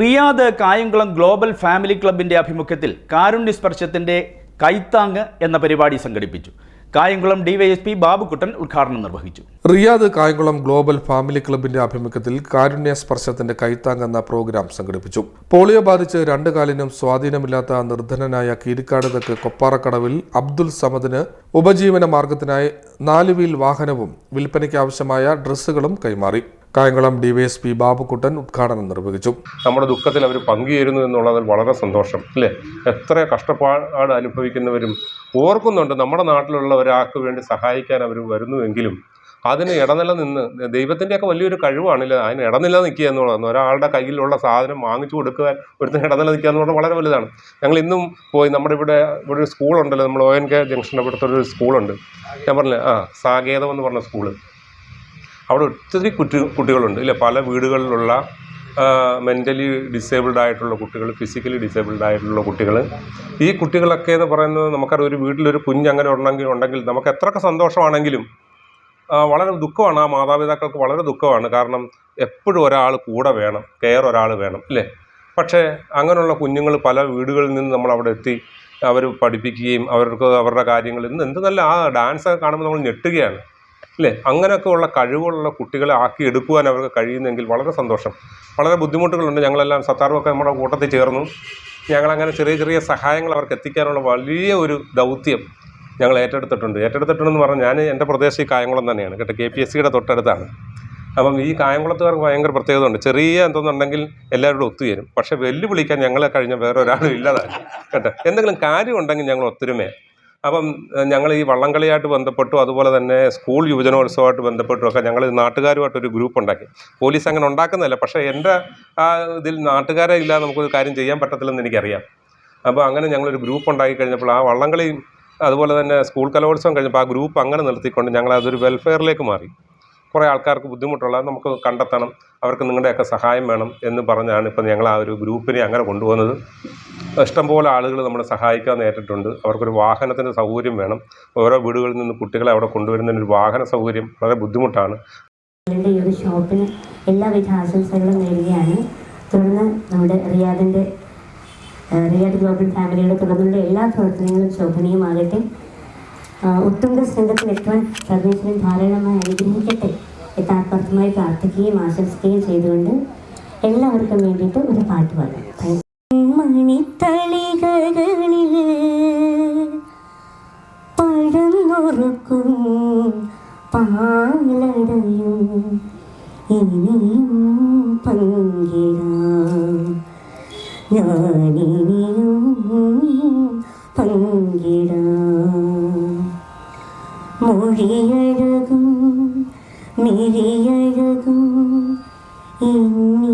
Riyadh Kayamkulam global family ക്ലബിന്റെ ആഭിമുഖ്യത്തിൽ കാരുണ്യ സ്പർശത്തിന്റെ കൈത്താങ് എന്ന പരിപാടി സംഘടിപ്പിച്ചു. കായംകുളം ഡിവൈഎസ്പി ബാബുക്കുട്ടൻ ഉദ്ഘാടനം നിർവഹിച്ചു. റിയാദ് കായംകുളം ഗ്ലോബൽ ഫാമിലി ക്ലബിന്റെ ആഭിമുഖ്യത്തിൽ കാരുണ്യ സ്പർശത്തിന്റെ കൈത്താങ് എന്ന പ്രോഗ്രാം സംഘടിപ്പിച്ചു. പോളിയോ ബാധിച്ച് രണ്ടു കാലിനും സ്വാധീനമില്ലാത്ത നിർധനനായ കീരിക്കാട് തെക്ക് കൊപ്പാറക്കടവിൽ അബ്ദുൽ സമദിന് ഉപജീവന മാർഗത്തിനായി നാലുവീൽ വാഹനവും വിൽപ്പനയ്ക്ക് ആവശ്യമായ ഡ്രസ്സുകളും കൈമാറി. കായംകുളം ഡിവൈഎസ്പി ബാബുക്കുട്ടൻ ഉദ്ഘാടനം നിർവഹിച്ചു. നമ്മുടെ ദുഃഖത്തിൽ അവർ പങ്കുചേരുന്നു എന്നുള്ളതിൽ വളരെ സന്തോഷം അല്ലേ? എത്ര കഷ്ടപ്പാട് അനുഭവിക്കുന്നവരും ഓർക്കുന്നുണ്ട് നമ്മുടെ നാട്ടിലുള്ള ഒരാൾക്ക് വേണ്ടി സഹായിക്കാൻ അവർ വരുന്നുവെങ്കിലും അതിന് ഇടനില നിന്ന് ദൈവത്തിന്റെയൊക്കെ വലിയൊരു കഴിവാണല്ലേ? അതിന് ഇടനില നിൽക്കുക എന്നുള്ളതാണ് ഒരാളുടെ കയ്യിലുള്ള സാധനം വാങ്ങിച്ചു കൊടുക്കാൻ ഒരുത്തിന് ഇടനില നിൽക്കുക എന്നുള്ളത് വളരെ വലുതാണ്. ഞങ്ങൾ ഇന്നും പോയി നമ്മുടെ ഇവിടെ ഇവിടെ ഒരു സ്കൂളുണ്ടല്ലോ നമ്മൾ ഒ എൻ കെ ജംഗ്ഷന്റെ ഇവിടുത്തെ ഒരു സ്കൂളുണ്ട്. ഞാൻ പറഞ്ഞില്ലേ? ആ സാകേതം എന്ന് പറഞ്ഞ സ്കൂൾ. അവിടെ ഒത്തിരി കുട്ടി കുട്ടികളുണ്ട്. ഇല്ല പല വീടുകളിലുള്ള മെന്റലി ഡിസേബിൾഡ് ആയിട്ടുള്ള കുട്ടികൾ ഫിസിക്കലി ഡിസേബിൾഡ് ആയിട്ടുള്ള കുട്ടികൾ. ഈ കുട്ടികളൊക്കെ എന്ന് പറയുന്നത് നമുക്കറിയാം ഒരു വീട്ടിലൊരു കുഞ്ഞ് അങ്ങനെ ഉണ്ടെങ്കിൽ ഉണ്ടെങ്കിൽ നമുക്ക് എത്രയൊക്കെ സന്തോഷമാണെങ്കിലും വളരെ ദുഃഖമാണ്. ആ മാതാപിതാക്കൾക്ക് വളരെ ദുഃഖമാണ്. കാരണം എപ്പോഴും ഒരാൾ കൂടെ വേണം കെയർ ഒരാൾ വേണം അല്ലേ പക്ഷേ അങ്ങനെയുള്ള കുഞ്ഞുങ്ങൾ പല വീടുകളിൽ നിന്ന് നമ്മൾ അവിടെ എത്തി അവർ പഠിപ്പിക്കുകയും അവർക്ക് അവരുടെ കാര്യങ്ങൾ ഇന്ന് എന്ത് നല്ല ആ ഡാൻസ് കാണുമ്പോൾ നമ്മൾ ഞെട്ടുകയാണ്. അല്ലേ? അങ്ങനെയൊക്കെ ഉള്ള കഴിവുള്ള കുട്ടികളെ ആക്കി എടുക്കുവാൻ അവർക്ക് കഴിയുന്നെങ്കിൽ വളരെ സന്തോഷം. വളരെ ബുദ്ധിമുട്ടുകളുണ്ട്. ഞങ്ങളെല്ലാം സത്താറുമൊക്കെ നമ്മുടെ കൂട്ടത്തിൽ ചേർന്നു. ഞങ്ങളങ്ങനെ ചെറിയ ചെറിയ സഹായങ്ങൾ അവർക്ക് എത്തിക്കാനുള്ള വലിയ ഒരു ദൗത്യം ഞങ്ങൾ ഏറ്റെടുത്തിട്ടുണ്ട്. ഏറ്റെടുത്തിട്ടുണ്ടെന്ന് പറഞ്ഞാൽ ഞാൻ എന്റെ പ്രദേശം ഈ കായംകുളം തന്നെയാണ്. കേട്ടോ കെ പി എസ് സിയുടെ തൊട്ടടുത്താണ്. അപ്പം ഈ കായംകുളത്തുകാർക്ക് ഭയങ്കര പ്രത്യേകത ഉണ്ട് ചെറിയ എന്തോന്നുണ്ടെങ്കിൽ എല്ലാവരോടും ഒത്തുചേരും. പക്ഷേ വെല്ലുവിളിക്കാൻ ഞങ്ങളെ കഴിഞ്ഞ വേറെ ഒരാളും കേട്ടോ എന്തെങ്കിലും കാര്യമുണ്ടെങ്കിൽ ഞങ്ങൾ ഒത്തൊരുമയാണ്. അപ്പം ഞങ്ങൾ ഈ വള്ളംകളിയായിട്ട് ബന്ധപ്പെട്ടു അതുപോലെ തന്നെ സ്കൂൾ യുവജനോത്സവമായിട്ട് ബന്ധപ്പെട്ടും ഒക്കെ ഞങ്ങൾ നാട്ടുകാരുമായിട്ടൊരു ഗ്രൂപ്പ് ഉണ്ടാക്കി പോലീസ് അങ്ങനെ ഉണ്ടാക്കുന്നതല്ല പക്ഷേ എന്റെ ആ ഇതിൽ നാട്ടുകാരെ ഇല്ലാതെ നമുക്കൊരു കാര്യം ചെയ്യാൻ പറ്റത്തില്ലെന്ന് എനിക്കറിയാം. അപ്പോൾ അങ്ങനെ ഞങ്ങളൊരു ഗ്രൂപ്പ് ഉണ്ടാക്കി കഴിഞ്ഞപ്പോൾ ആ വള്ളംകളിയും അതുപോലെ തന്നെ സ്കൂൾ കലോത്സവം കഴിഞ്ഞപ്പോൾ ആ ഗ്രൂപ്പ് അങ്ങനെ നിർത്തിക്കൊണ്ട് ഞങ്ങൾ അതൊരു വെൽഫെയറിലേക്ക് മാറി. കുറേ ആൾക്കാർക്ക് ബുദ്ധിമുട്ടുള്ള നമുക്ക് കണ്ടെത്തണം അവർക്ക് നിങ്ങളുടെയൊക്കെ സഹായം വേണം എന്ന് പറഞ്ഞാണ് ഇപ്പം ഞങ്ങൾ ആ ഒരു ഗ്രൂപ്പിനെ അങ്ങനെ കൊണ്ടുപോകുന്നത്. ഇഷ്ടംപോലെ ആളുകൾ നമ്മളെ സഹായിക്കാൻ നേരിട്ടുണ്ട് അവർക്കൊരു വാഹനത്തിന്റെ സൗകര്യം വേണം. ഓരോ വീടുകളിൽ നിന്ന് കുട്ടികളെ അവിടെ കൊണ്ടുവരുന്നതിന് ഒരു വാഹന സൗകര്യം വളരെ ബുദ്ധിമുട്ടാണ്. എന്റെ ഒരു ഷോപ്പിന് എല്ലാവിധ ആശംസകളും നേരുകയാണ്. തുടർന്ന് നമ്മുടെ റിയാദിന്റെ റിയാദ് ഗ്ലോബൽ ഫാമിലിയുടെ തുടർന്നുള്ള എല്ലാ പ്രവർത്തനങ്ങളും ശോഭനീയമാകട്ടെ. ശൃംഗത്തിൽ എത്തുവാൻ സർവേശ്വരൻ ധാരാളമായി അനുഗ്രഹിക്കട്ടെ ആത്മാർത്ഥമായി പ്രാർത്ഥിക്കുകയും ആശംസിക്കുകയും ചെയ്തുകൊണ്ട് എല്ലാവർക്കും വേണ്ടിയിട്ട് ഒരു പാട്ട് പാടാം. താങ്ക് പഴന്നുറുക്കും പാലടയും ഇനിയും പങ്കിടാം. ഞാനിനിയും പങ്കിടാം. മൊഴിയഴകും മിഴിയഴകും എന്നിലണിഞ്ഞും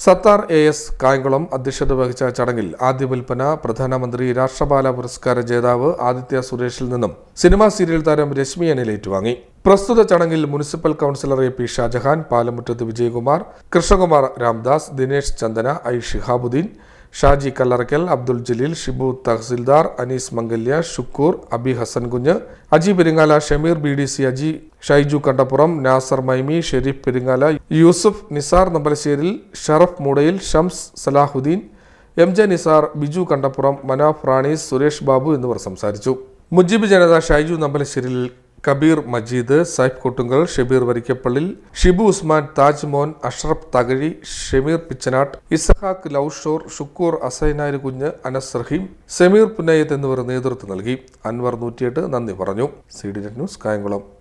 സത്താർ എ എസ് കായംകുളം അധ്യക്ഷത വഹിച്ച ചടങ്ങിൽ ആദ്യ വിൽപ്പന പ്രധാനമന്ത്രി രാഷ്ട്രപാല പുരസ്കാര ജേതാവ് ആദിത്യ സുരേഷിൽ നിന്നും സിനിമാ സീരിയൽ താരം രശ്മി അനിൽ ഏറ്റുവാങ്ങി പ്രസ്തുത ചടങ്ങിൽ municipal councillor A P Shajahan Palamuttath Vijayakumar Krishnakumar Ramdas Dinesh Chandana I Shihabuddin Shaji Kallarakkal Abdul Jaleel Shibu tahsildar Anees Mangalya Shukoor Abi Hassan Kunju Aji Peringala Shameer B D C Aji Shaiju Kandappuram Nasar Maimi Sharif Peringala Yusuf Nizar Nambalasseril Sharaf Mudayil Shams Salahuddin M J Nizar Biju Kandappuram Manaf Ranees Suresh Babu എന്നിവർ സംസാരിച്ചു. മുജീബ് ജനത ഷൈജു നമ്പലശ്ശേരിൽ കബീർ മജീദ് സൈഫ് കൊട്ടുങ്കൽ ഷബീർ വരിക്കപ്പള്ളി ഷിബു ഉസ്മാൻ താജ്മോൻ അഷ്റഫ് തകഴി ഷമീർ പിച്ചനാട്ട് ഇസഹാഖ് ലൌഷോർ ഷുക്കൂർ അസൈനാരി കുഞ്ഞ് അനസ് റഹീം സമീർ പുന്നയ്യത്ത് എന്നിവർ നേതൃത്വം നൽകി. അൻവർ നൂറ്റിയെട്ട് നന്ദി പറഞ്ഞു. C D news Kayamkulam.